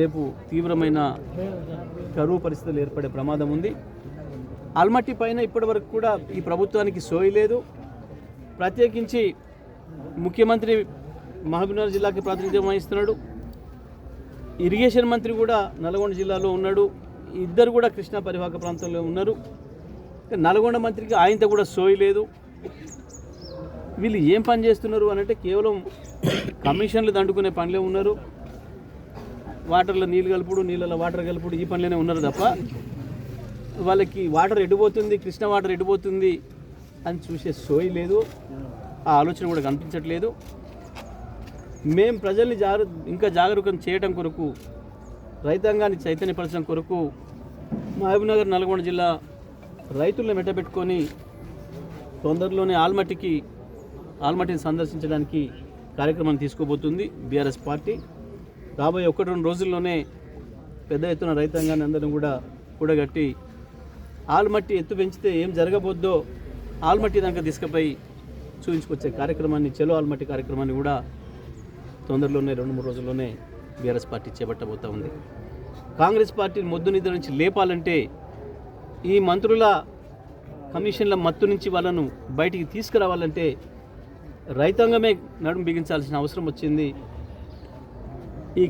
రేపు తీవ్రమైన కరువు పరిస్థితులు ఏర్పడే ప్రమాదం ఉంది. ఆల్మట్టి పైన ఇప్పటివరకు కూడా ఈ ప్రభుత్వానికి సోయలేదు ప్రత్యేకించి ముఖ్యమంత్రి మహబూబ్నగర్ జిల్లాకి ప్రాతినిధ్యం వహిస్తున్నాడు. ఇరిగేషన్ మంత్రి కూడా నల్గొండ జిల్లాలో ఉన్నాడు. ఇద్దరు కూడా కృష్ణా పరివాహక ప్రాంతంలో ఉన్నారు. నల్గొండ మంత్రికి ఆయనతో కూడా సోయలేదు వీళ్ళు ఏం పని చేస్తున్నారు అని అంటే కేవలం కమిషన్లు దండుకునే పనిలో ఉన్నారు. వాటర్లో నీళ్ళు కలుపుడు నీళ్ళలో వాటర్ కలుపుడు ఈ పనిలోనే ఉన్నారు తప్ప వాళ్ళకి వాటర్ ఎడిపోతుంది కృష్ణ వాటర్ ఎడిపోతుంది అని చూసే సోయి లేదు. ఆ ఆలోచన కూడా కనిపించట్లేదు. మేం ప్రజల్ని జాగ్ర ఇంకా జాగరూకం చేయడం కొరకు రైతాంగాన్ని చైతన్యపరచడం కొరకు మహబూబ్నగర్ నల్గొండ జిల్లా రైతులను మెట్టబెట్టుకొని తొందరలోనే ఆల్మట్టికి ఆల్మట్టిని సందర్శించడానికి కార్యక్రమాన్ని తీసుకోబోతుంది బీఆర్ఎస్ పార్టీ. రాబోయే ఒకటి రెండు రోజుల్లోనే పెద్ద ఎత్తున రైతాంగాన్ని అందరం కూడా కూడగట్టి ఆల్మట్టి ఎత్తు పెంచితే ఏం జరగబోద్దో ఆల్మట్టి దాకా తీసుకుపోయి చూపించుకొచ్చే కార్యక్రమాన్ని చెలో ఆల్మట్టి కార్యక్రమాన్ని కూడా తొందరలోనే రెండు మూడు రోజుల్లోనే బీఆర్ఎస్ పార్టీ చేపట్టబోతా ఉంది. కాంగ్రెస్ పార్టీని మొద్దు నిద్ర నుంచి లేపాలంటే ఈ మంత్రుల కమిషన్ల మత్తు నుంచి వాళ్ళను బయటికి తీసుకురావాలంటే రైతాంగమే నడుము బిగించాల్సిన అవసరం వచ్చింది.